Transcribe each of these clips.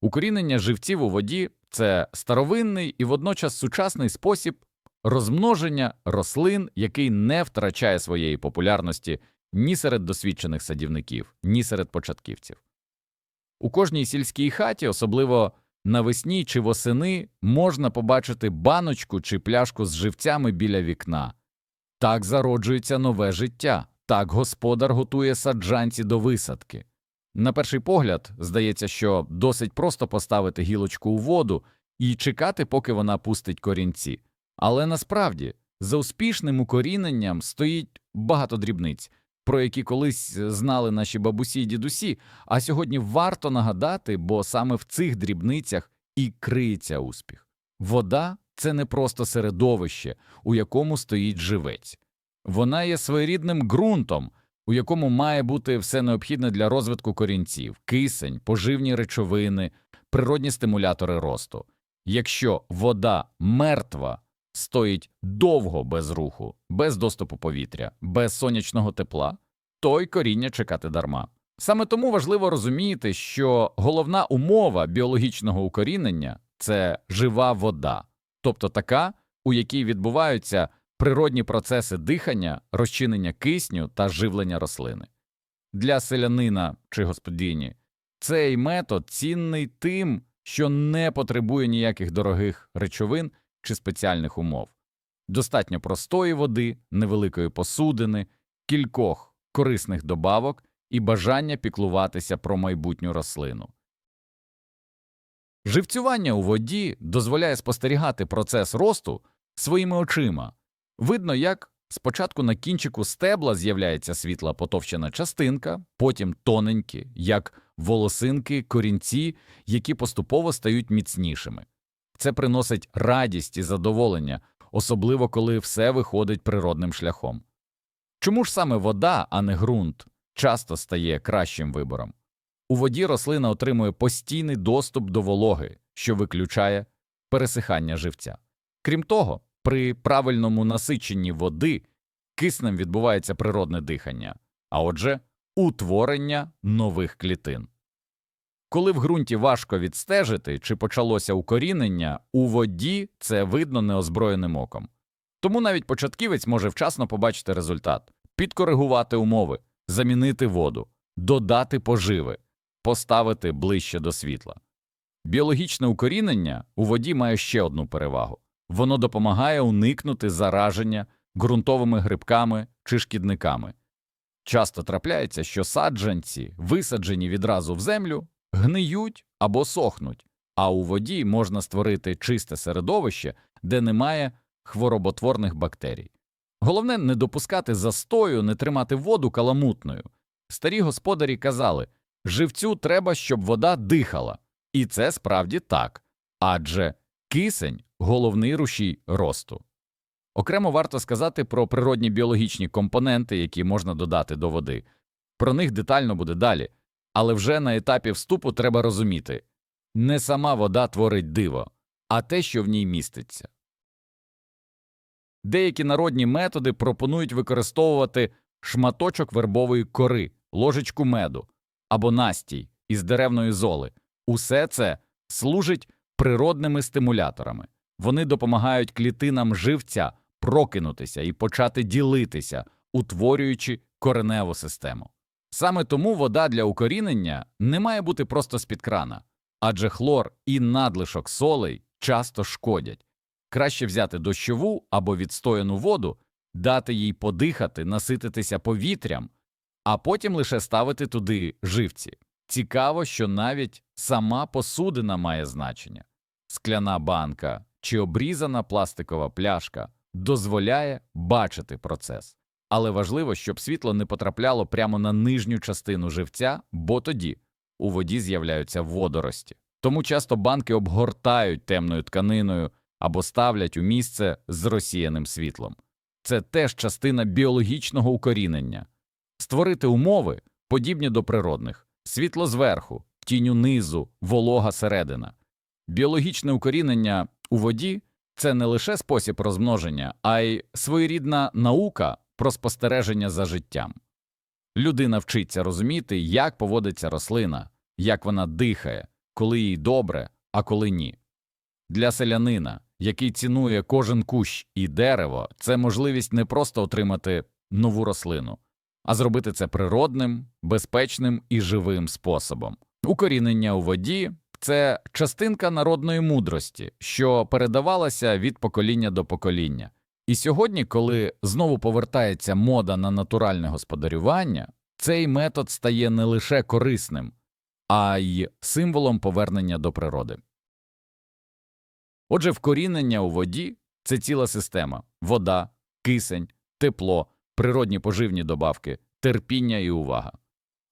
Укорінення живців у воді це старовинний і водночас сучасний спосіб розмноження рослин, який не втрачає своєї популярності ні серед досвідчених садівників, ні серед початківців. У кожній сільській хаті, особливо навесні чи восени, можна побачити баночку чи пляшку з живцями біля вікна. Так зароджується нове життя, так господар готує саджанці до висадки. На перший погляд, здається, що досить просто поставити гілочку у воду і чекати, поки вона пустить корінці. Але насправді за успішним укоріненням стоїть багато дрібниць, про які колись знали наші бабусі й дідусі, а сьогодні варто нагадати, бо саме в цих дрібницях і криється успіх. Вода це не просто середовище, у якому стоїть живець. Вона є своєрідним ґрунтом, у якому має бути все необхідне для розвитку корінців, кисень, поживні речовини, природні стимулятори росту. Якщо вода мертва, стоїть довго без руху, без доступу повітря, без сонячного тепла, то й коріння чекати дарма. Саме тому важливо розуміти, що головна умова біологічного укорінення це жива вода, тобто така, у якій відбуваються природні процеси дихання, розчинення кисню та живлення рослини. Для селянина чи господині цей метод цінний тим, що не потребує ніяких дорогих речовин чи спеціальних умов. Достатньо простої води, невеликої посудини, кількох корисних добавок і бажання піклуватися про майбутню рослину. Живцювання у воді дозволяє спостерігати процес росту своїми очима. Видно, як спочатку на кінчику стебла з'являється світла потовщена частинка, потім тоненькі, як волосинки, корінці, які поступово стають міцнішими. Це приносить радість і задоволення, особливо коли все виходить природним шляхом. Чому ж саме вода, а не ґрунт, часто стає кращим вибором? У воді рослина отримує постійний доступ до вологи, що виключає пересихання живця. Крім того, при правильному насиченні води киснем відбувається природне дихання, а отже, утворення нових клітин. Коли в ґрунті важко відстежити, чи почалося укорінення, у воді це видно неозброєним оком. Тому навіть початківець може вчасно побачити результат, підкоригувати умови, замінити воду, додати поживи, поставити ближче до світла. Біологічне укорінення у воді має ще одну перевагу воно допомагає уникнути зараження ґрунтовими грибками чи шкідниками. Часто трапляється, що саджанці, висаджені відразу в землю, гниють або сохнуть, а у воді можна створити чисте середовище, де немає хвороботворних бактерій. Головне не допускати застою, не тримати воду каламутною. Старі господарі казали живцю треба, щоб вода дихала, і це справді так, адже кисень головний рушій росту. Окремо варто сказати про природні біологічні компоненти, які можна додати до води. Про них детально буде далі, але вже на етапі вступу треба розуміти не сама вода творить диво, а те, що в ній міститься. Деякі народні методи пропонують використовувати шматочок вербової кори, ложечку меду або настій із деревної золи. Усе це служить природними стимуляторами. Вони допомагають клітинам живця прокинутися і почати ділитися, утворюючи кореневу систему. Саме тому вода для укорінення не має бути просто з-під крана, адже хлор і надлишок солей часто шкодять. Краще взяти дощову або відстояну воду, дати їй подихати, насититися повітрям, а потім лише ставити туди живці. Цікаво, що навіть сама посудина має значення. Скляна банка чи обрізана пластикова пляшка дозволяє бачити процес. Але важливо, щоб світло не потрапляло прямо на нижню частину живця, бо тоді у воді з'являються водорості. Тому часто банки обгортають темною тканиною або ставлять у місце з розсіяним світлом. Це теж частина біологічного укорінення створити умови, подібні до природних світло зверху, тінь унизу, волога середина. Біологічне укорінення у воді це не лише спосіб розмноження, а й своєрідна наука про спостереження за життям. Людина вчиться розуміти, як поводиться рослина, як вона дихає, коли їй добре, а коли ні. Для селянина, який цінує кожен кущ і дерево, це можливість не просто отримати нову рослину, а зробити це природним, безпечним і живим способом. Укорінення у воді це частинка народної мудрості, що передавалася від покоління до покоління. І сьогодні, коли знову повертається мода на натуральне господарювання, цей метод стає не лише корисним, а й символом повернення до природи. Отже, вкорінення у воді це ціла система вода, кисень, тепло, природні поживні добавки, терпіння і увага.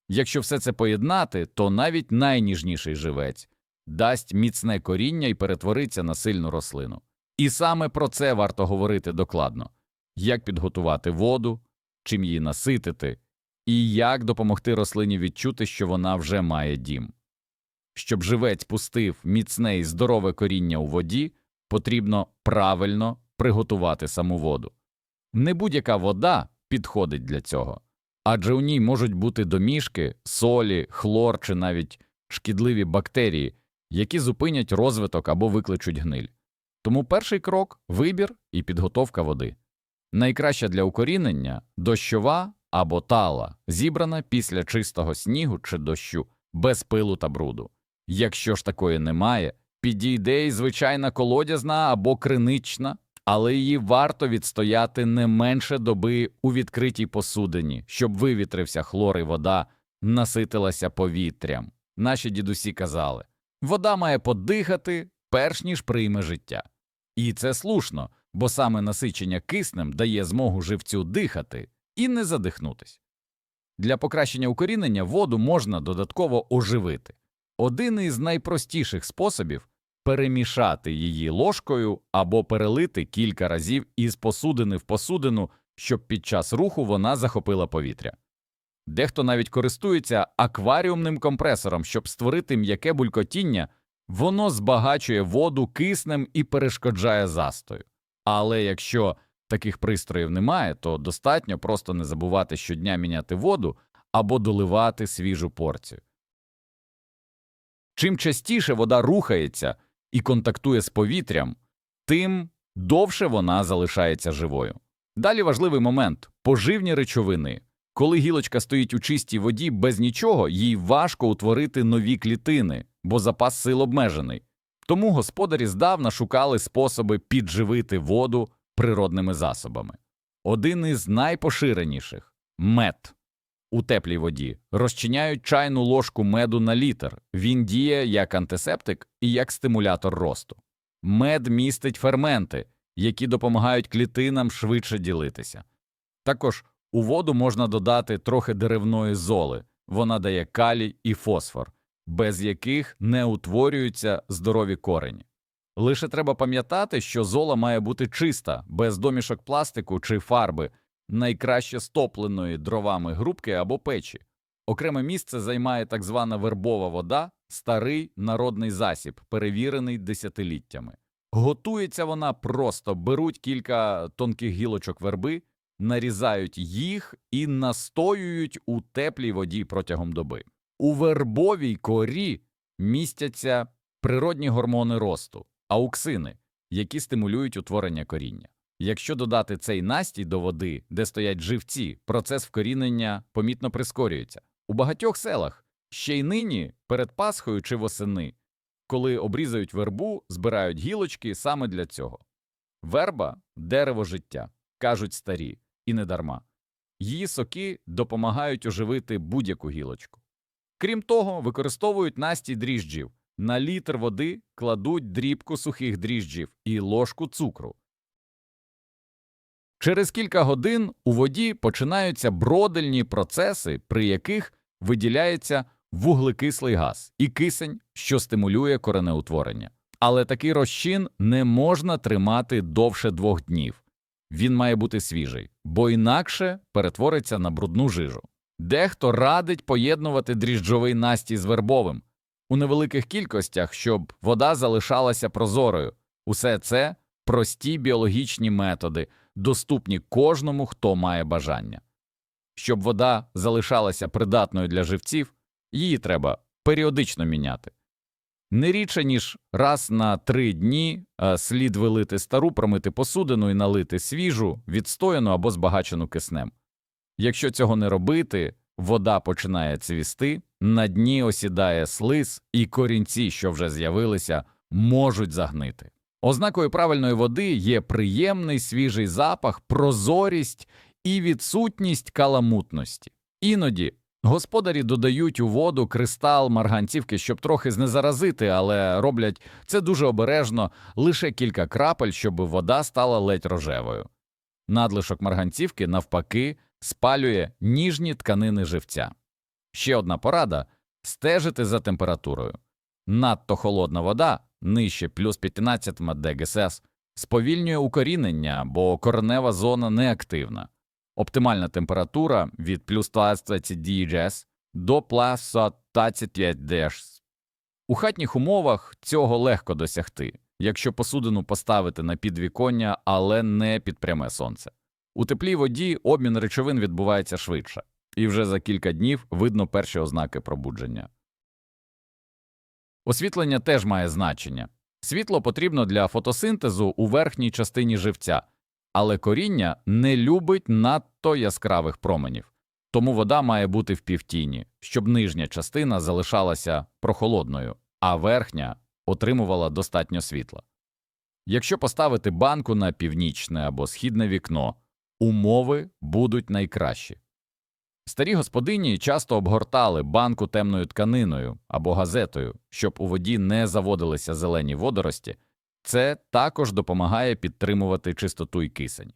Якщо все це поєднати, то навіть найніжніший живець дасть міцне коріння і перетвориться на сильну рослину. І саме про це варто говорити докладно як підготувати воду, чим її наситити, і як допомогти рослині відчути, що вона вже має дім. Щоб живець пустив міцне і здорове коріння у воді, потрібно правильно приготувати саму воду. Не будь-яка вода підходить для цього, адже у ній можуть бути домішки, солі, хлор чи навіть шкідливі бактерії, які зупинять розвиток або викличуть гниль. Тому перший крок вибір і підготовка води. Найкраща для укорінення дощова або тала, зібрана після чистого снігу чи дощу, без пилу та бруду. Якщо ж такої немає, підійде й звичайна колодязна або кринична, але її варто відстояти не менше доби у відкритій посудині, щоб вивітрився хлор і вода, наситилася повітрям. Наші дідусі казали вода має подихати, перш ніж прийме життя. І це слушно, бо саме насичення киснем дає змогу живцю дихати і не задихнутись. Для покращення укорінення воду можна додатково оживити. Один із найпростіших способів перемішати її ложкою або перелити кілька разів із посудини в посудину, щоб під час руху вона захопила повітря. Дехто навіть користується акваріумним компресором, щоб створити м'яке булькотіння, воно збагачує воду киснем і перешкоджає застою. Але якщо таких пристроїв немає, то достатньо просто не забувати щодня міняти воду або доливати свіжу порцію. Чим частіше вода рухається і контактує з повітрям, тим довше вона залишається живою. Далі важливий момент поживні речовини. Коли гілочка стоїть у чистій воді без нічого, їй важко утворити нові клітини, бо запас сил обмежений. Тому господарі здавна шукали способи підживити воду природними засобами. Один із найпоширеніших мед у теплій воді розчиняють чайну ложку меду на літр. Він діє як антисептик і як стимулятор росту. Мед містить ферменти, які допомагають клітинам швидше ділитися. Також у воду можна додати трохи деревної золи, вона дає калій і фосфор, без яких не утворюються здорові корені. Лише треба пам'ятати, що зола має бути чиста, без домішок пластику чи фарби, найкраще стопленої дровами грубки або печі. Окреме місце займає так звана вербова вода, старий народний засіб, перевірений десятиліттями. Готується вона просто беруть кілька тонких гілочок верби, нарізають їх і настоюють у теплій воді протягом доби. У вербовій корі містяться природні гормони росту, ауксини, які стимулюють утворення коріння. Якщо додати цей настій до води, де стоять живці, процес вкорінення помітно прискорюється. У багатьох селах ще й нині перед Пасхою чи восени, коли обрізають вербу, збирають гілочки саме для цього. Верба дерево життя, кажуть старі, і не дарма. Її соки допомагають оживити будь-яку гілочку. Крім того, використовують настій дріжджів. На літр води кладуть дрібку сухих дріжджів і ложку цукру. Через кілька годин у воді починаються бродильні процеси, при яких виділяється вуглекислий газ і кисень, що стимулює коренеутворення. Але такий розчин не можна тримати довше двох днів. Він має бути свіжий, бо інакше перетвориться на брудну жижу. Дехто радить поєднувати дріжджовий настій з вербовим у невеликих кількостях, щоб вода залишалася прозорою. Усе це прості біологічні методи, доступні кожному, хто має бажання. Щоб вода залишалася придатною для живців, її треба періодично міняти. Не рідше, ніж раз на три дні е, слід вилити стару, промити посудину і налити свіжу, відстояну або збагачену киснем. Якщо цього не робити, вода починає цвісти, на дні осідає слиз, і корінці, що вже з'явилися, можуть загнити. Ознакою правильної води є приємний свіжий запах, прозорість і відсутність каламутності. Іноді господарі додають у воду кристал марганцівки, щоб трохи знезаразити, але роблять це дуже обережно, лише кілька крапель, щоб вода стала ледь рожевою. Надлишок марганцівки, навпаки, спалює ніжні тканини живця. Ще одна порада стежити за температурою. Надто холодна вода, нижче плюс 15 ДГСС, сповільнює укорінення, бо коренева зона неактивна. Оптимальна температура від плюс 20 DGS до плюс 25 DGS. У хатніх умовах цього легко досягти, якщо посудину поставити на підвіконня, але не під пряме сонце. У теплій воді обмін речовин відбувається швидше, і вже за кілька днів видно перші ознаки пробудження. Освітлення теж має значення. Світло потрібно для фотосинтезу у верхній частині живця, але коріння не любить надто яскравих променів, тому вода має бути в півтіні, щоб нижня частина залишалася прохолодною, а верхня отримувала достатньо світла. Якщо поставити банку на північне або східне вікно, умови будуть найкращі. Старі господині часто обгортали банку темною тканиною або газетою, щоб у воді не заводилися зелені водорості. Це також допомагає підтримувати чистоту і кисень.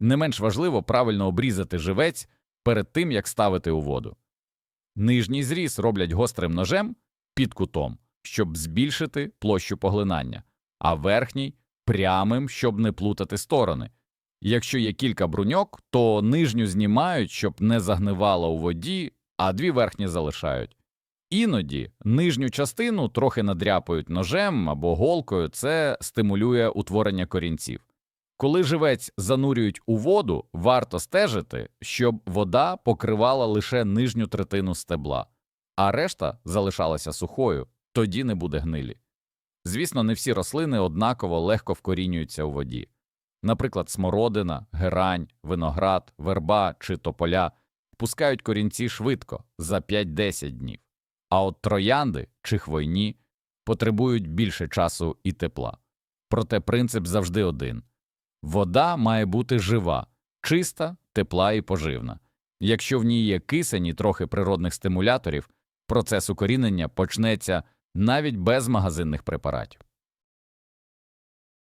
Не менш важливо правильно обрізати живець перед тим, як ставити у воду. Нижній зріз роблять гострим ножем під кутом, щоб збільшити площу поглинання, а верхній прямим, щоб не плутати сторони. Якщо є кілька бруньок, то нижню знімають, щоб не загнивала у воді, а дві верхні залишають. Іноді нижню частину трохи надряпають ножем або голкою, це стимулює утворення корінців. Коли живець занурюють у воду, варто стежити, щоб вода покривала лише нижню третину стебла, а решта залишалася сухою, тоді не буде гнилі. Звісно, не всі рослини однаково легко вкорінюються у воді. Наприклад, смородина, герань, виноград, верба чи тополя пускають корінці швидко за 5-10 днів, а от троянди чи хвойні потребують більше часу і тепла. Проте принцип завжди один вода має бути жива, чиста, тепла і поживна. Якщо в ній є кисень і трохи природних стимуляторів, процес укорінення почнеться навіть без магазинних препаратів.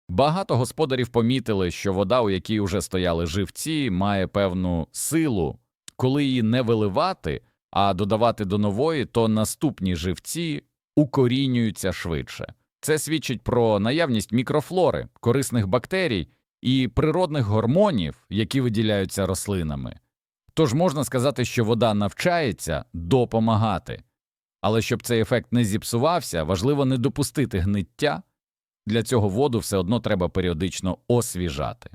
Багато господарів помітили, що вода, у якій уже стояли живці, має певну силу. Коли її не виливати, а додавати до нової, то наступні живці укорінюються швидше. Це свідчить про наявність мікрофлори, корисних бактерій і природних гормонів, які виділяються рослинами. Тож можна сказати, що вода навчається допомагати. Але щоб цей ефект не зіпсувався, важливо не допустити гниття. Для цього воду все одно треба періодично освіжати.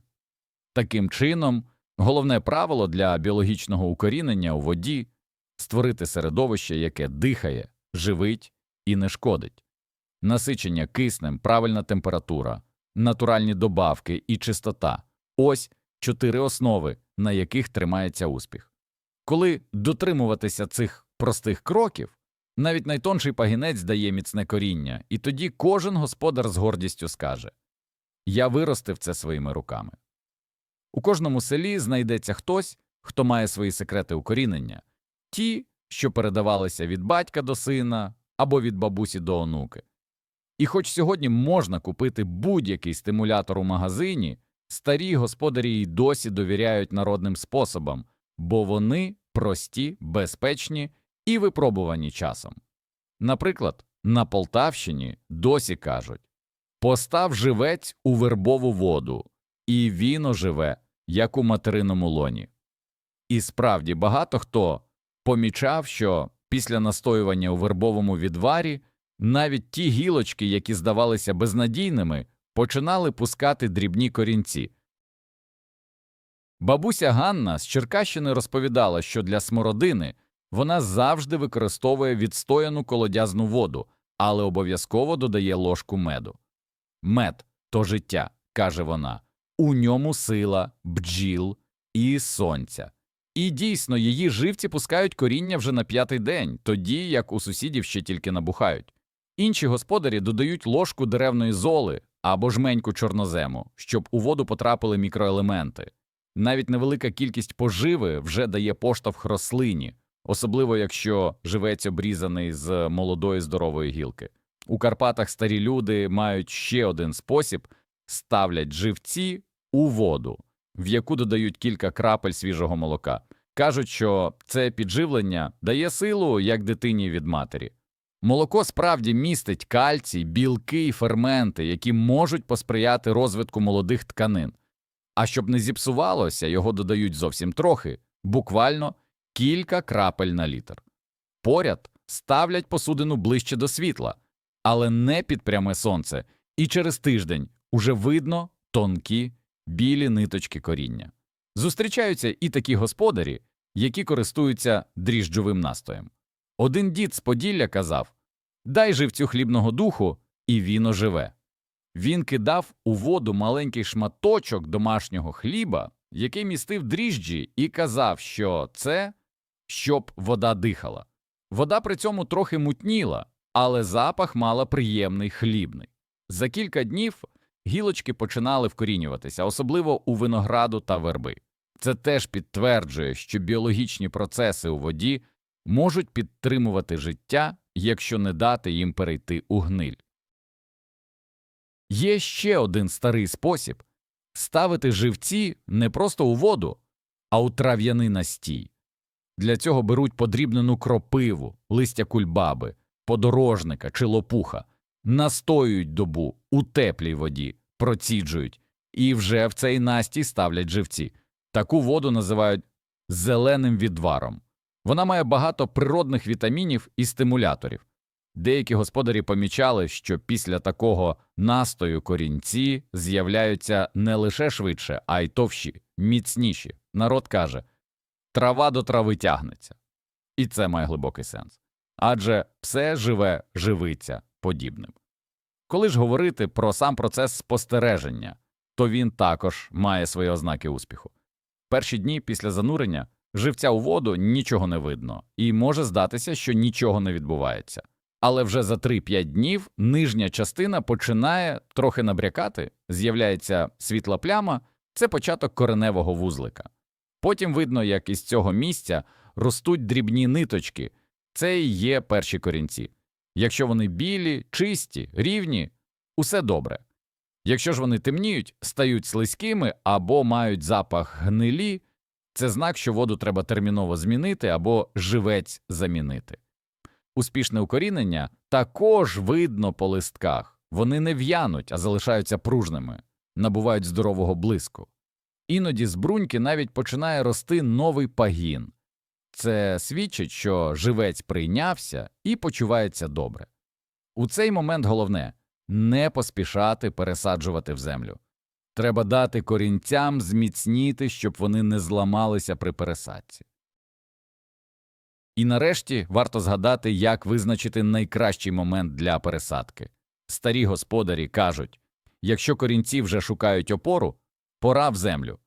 Таким чином, головне правило для біологічного укорінення у воді створити середовище, яке дихає, живить і не шкодить. Насичення киснем, правильна температура, натуральні добавки і чистота ось чотири основи, на яких тримається успіх. Коли дотримуватися цих простих кроків, навіть найтонший пагінець дає міцне коріння, і тоді кожен господар з гордістю скаже Я виростив це своїми руками. У кожному селі знайдеться хтось, хто має свої секрети укорінення, ті, що передавалися від батька до сина або від бабусі до онуки. І хоч сьогодні можна купити будь-який стимулятор у магазині, старі господарі й досі довіряють народним способам, бо вони прості, безпечні і випробувані часом. Наприклад, на Полтавщині досі кажуть постав живець у вербову воду, і він оживе, як у материному лоні. І справді багато хто помічав, що після настоювання у вербовому відварі навіть ті гілочки, які здавалися безнадійними, починали пускати дрібні корінці. Бабуся Ганна з Черкащини розповідала, що для смородини вона завжди використовує відстояну колодязну воду, але обов'язково додає ложку меду. Мед то життя, каже вона, у ньому сила, бджіл і сонця. І дійсно, її живці пускають коріння вже на п'ятий день, тоді як у сусідів ще тільки набухають. Інші господарі додають ложку деревної золи або жменьку чорнозему, щоб у воду потрапили мікроелементи. Навіть невелика кількість поживи вже дає поштовх рослині, особливо якщо живець обрізаний з молодої здорової гілки. У Карпатах старі люди мають ще один спосіб ставлять живці у воду, в яку додають кілька крапель свіжого молока. Кажуть, що це підживлення дає силу як дитині від матері. Молоко справді містить кальцій, білки і ферменти, які можуть посприяти розвитку молодих тканин. А щоб не зіпсувалося, його додають зовсім трохи, буквально кілька крапель на літр. Поряд ставлять посудину ближче до світла, але не під пряме сонце, і через тиждень уже видно тонкі білі ниточки коріння. Зустрічаються і такі господарі, які користуються дріжджовим настоєм. Один дід з Поділля казав Дай живцю хлібного духу, і він оживе. Він кидав у воду маленький шматочок домашнього хліба, який містив дріжджі, і казав, що це щоб вода дихала. Вода при цьому трохи мутніла, але запах мала приємний хлібний. За кілька днів гілочки починали вкорінюватися, особливо у винограду та верби. Це теж підтверджує, що біологічні процеси у воді можуть підтримувати життя, якщо не дати їм перейти у гниль. Є ще один старий спосіб ставити живці не просто у воду, а у трав'яний настій. Для цього беруть подрібнену кропиву, листя кульбаби, подорожника чи лопуха, настоюють добу у теплій воді, проціджують, і вже в цей настій ставлять живці. Таку воду називають зеленим відваром. Вона має багато природних вітамінів і стимуляторів. Деякі господарі помічали, що після такого настою корінці з'являються не лише швидше, а й товщі, міцніші. Народ каже трава до трави тягнеться. І це має глибокий сенс. Адже все живе живиться подібним. Коли ж говорити про сам процес спостереження, то він також має свої ознаки успіху. Перші дні після занурення живця у воду нічого не видно, і може здатися, що нічого не відбувається. Але вже за 3-5 днів нижня частина починає трохи набрякати, з'являється світла пляма, це початок кореневого вузлика. Потім видно, як із цього місця ростуть дрібні ниточки, це і є перші корінці. Якщо вони білі, чисті, рівні, усе добре. Якщо ж вони темніють, стають слизькими або мають запах гнилі, це знак, що воду треба терміново змінити або живець замінити. Успішне укорінення також видно по листках, вони не в'януть, а залишаються пружними, набувають здорового блиску. Іноді з бруньки навіть починає рости новий пагін. Це свідчить, що живець прийнявся і почувається добре. У цей момент головне не поспішати пересаджувати в землю. Треба дати корінцям зміцніти, щоб вони не зламалися при пересадці. І нарешті варто згадати, як визначити найкращий момент для пересадки. Старі господарі кажуть якщо корінці вже шукають опору, пора в землю.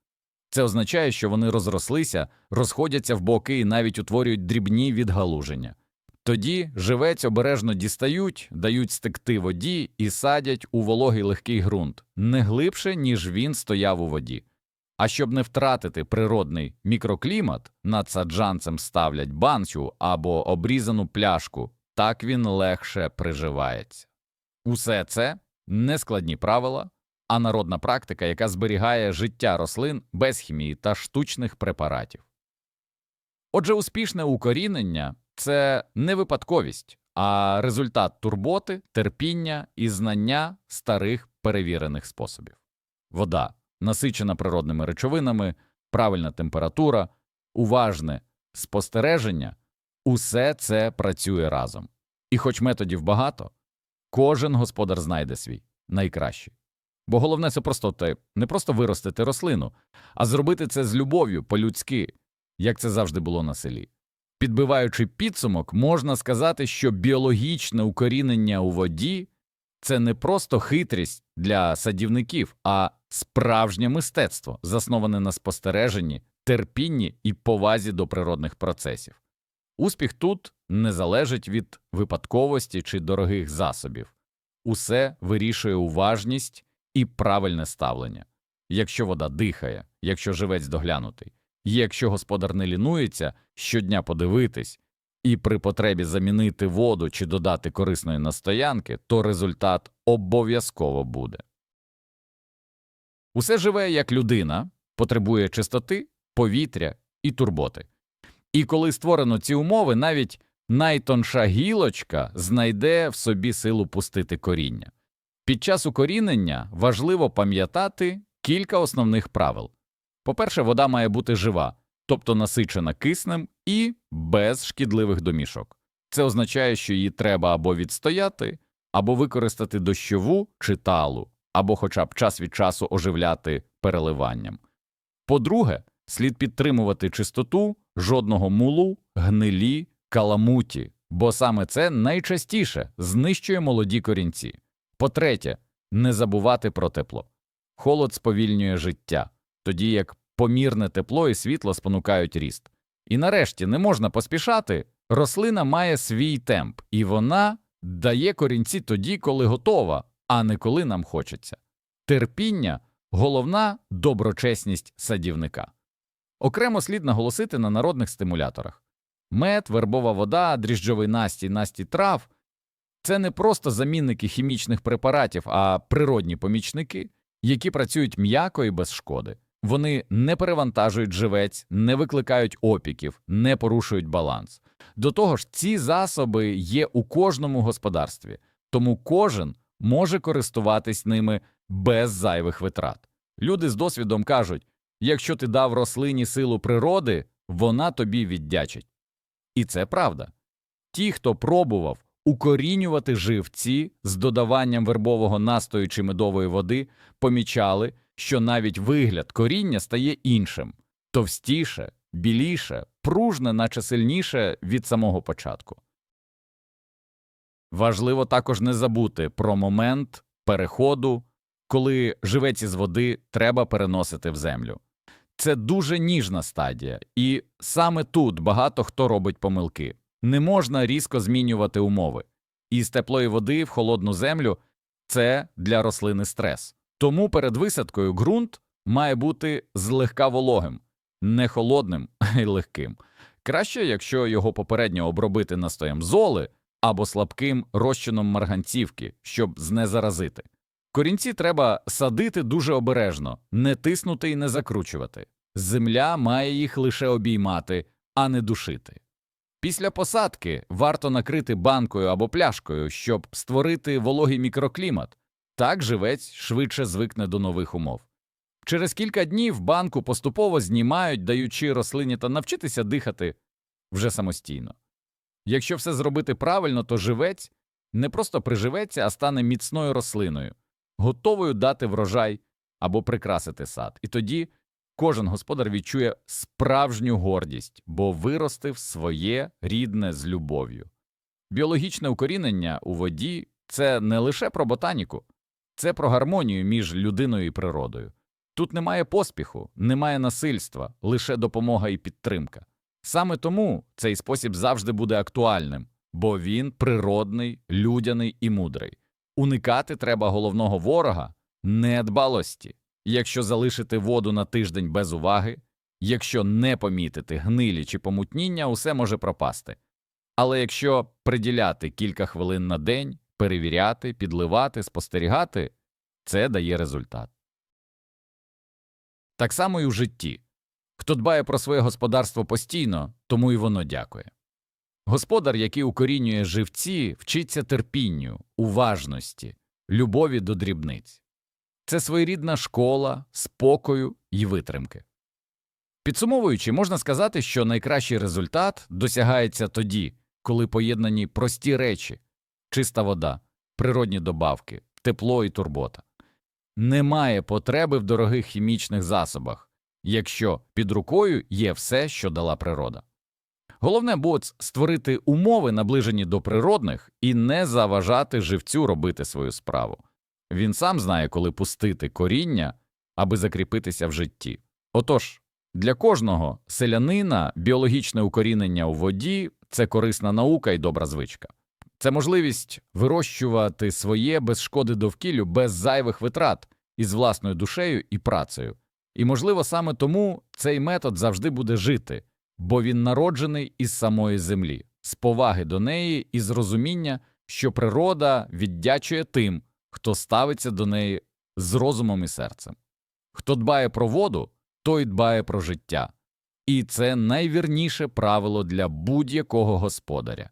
Це означає, що вони розрослися, розходяться в боки і навіть утворюють дрібні відгалуження. Тоді живець обережно дістають, дають стекти воді і садять у вологий легкий ґрунт не глибше, ніж він стояв у воді. А щоб не втратити природний мікроклімат, над саджанцем ставлять банчу або обрізану пляшку, так він легше приживається. Усе це нескладні правила, а народна практика, яка зберігає життя рослин без хімії та штучних препаратів. Отже, успішне укорінення це не випадковість, а результат турботи, терпіння і знання старих перевірених способів. Вода, насичена природними речовинами, правильна температура, уважне спостереження усе це працює разом. І хоч методів багато, кожен господар знайде свій найкращий. Бо головне це просто те, не просто виростити рослину, а зробити це з любов'ю по-людськи, як це завжди було на селі. Підбиваючи підсумок, можна сказати, що біологічне укорінення у воді це не просто хитрість для садівників, а справжнє мистецтво, засноване на спостереженні, терпінні і повазі до природних процесів. Успіх тут не залежить від випадковості чи дорогих засобів. Усе вирішує уважність і правильне ставлення. Якщо вода дихає, якщо живець доглянутий, якщо господар не лінується щодня подивитись і при потребі замінити воду чи додати корисної настоянки, то результат обов'язково буде. Усе живе як людина, потребує чистоти, повітря і турботи. І коли створено ці умови, навіть найтонша гілочка знайде в собі силу пустити коріння. Під час укорінення важливо пам'ятати кілька основних правил. По-перше, вода має бути жива, тобто насичена киснем і без шкідливих домішок. Це означає, що її треба або відстояти, або використати дощову чи талу, або хоча б час від часу оживляти переливанням. По-друге, слід підтримувати чистоту, жодного мулу, гнилі, каламуті, бо саме це найчастіше знищує молоді корінці. По-третє, не забувати про тепло. Холод сповільнює життя, тоді як помірне тепло і світло спонукають ріст. І нарешті не можна поспішати, рослина має свій темп, і вона дає корінці тоді, коли готова, а не коли нам хочеться. Терпіння головна доброчесність садівника. Окремо слід наголосити на народних стимуляторах. Мед, вербова вода, дріжджовий настій, настій трав це не просто замінники хімічних препаратів, а природні помічники, які працюють м'яко і без шкоди. Вони не перевантажують живець, не викликають опіків, не порушують баланс. До того ж, ці засоби є у кожному господарстві, тому кожен може користуватись ними без зайвих витрат. Люди з досвідом кажуть якщо ти дав рослині силу природи, вона тобі віддячить. І це правда. Ті, хто пробував укорінювати живці з додаванням вербового настою чи медової води, помічали, що навіть вигляд коріння стає іншим товстіше, біліше, пружне, наче сильніше від самого початку. Важливо також не забути про момент переходу, коли живець із води треба переносити в землю. Це дуже ніжна стадія, і саме тут багато хто робить помилки. Не можна різко змінювати умови. Із теплої води в холодну землю це для рослини стрес. Тому перед висадкою ґрунт має бути злегка вологим, не холодним, а й легким. Краще, якщо його попередньо обробити настоєм золи або слабким розчином марганцівки, щоб знезаразити. Корінці треба садити дуже обережно, не тиснути і не закручувати. Земля має їх лише обіймати, а не душити. Після посадки варто накрити банкою або пляшкою, щоб створити вологий мікроклімат. Так живець швидше звикне до нових умов. Через кілька днів банку поступово знімають, даючи рослині та навчитися дихати вже самостійно. Якщо все зробити правильно, то живець не просто приживеться, а стане міцною рослиною, готовою дати врожай або прикрасити сад. І тоді кожен господар відчує справжню гордість, бо виростив своє рідне з любов'ю. Біологічне укорінення у воді це не лише про ботаніку, це про гармонію між людиною і природою. Тут немає поспіху, немає насильства, лише допомога і підтримка. Саме тому цей спосіб завжди буде актуальним, бо він природний, людяний і мудрий. Уникати треба головного ворога недбалості. Якщо залишити воду на тиждень без уваги, якщо не помітити гнилі чи помутніння, усе може пропасти. Але якщо приділяти кілька хвилин на день, перевіряти, підливати, спостерігати, це дає результат. Так само і у житті. Хто дбає про своє господарство постійно, тому й воно дякує. Господар, який укорінює живці, вчиться терпінню, уважності, любові до дрібниць. Це своєрідна школа, спокою і витримки. Підсумовуючи, можна сказати, що найкращий результат досягається тоді, коли поєднані прості речі чиста вода, природні добавки, тепло і турбота. Немає потреби в дорогих хімічних засобах, якщо під рукою є все, що дала природа. Головне було створити умови, наближені до природних, і не заважати живцю робити свою справу. Він сам знає, коли пустити коріння, аби закріпитися в житті. Отож, для кожного селянина біологічне укорінення у воді це корисна наука і добра звичка. Це можливість вирощувати своє без шкоди довкіллю, без зайвих витрат із власною душею і працею. І, можливо, саме тому цей метод завжди буде жити, бо він народжений із самої землі, з поваги до неї і з розуміння, що природа віддячує тим, хто ставиться до неї з розумом і серцем. Хто дбає про воду, той дбає про життя. І це найвірніше правило для будь-якого господаря.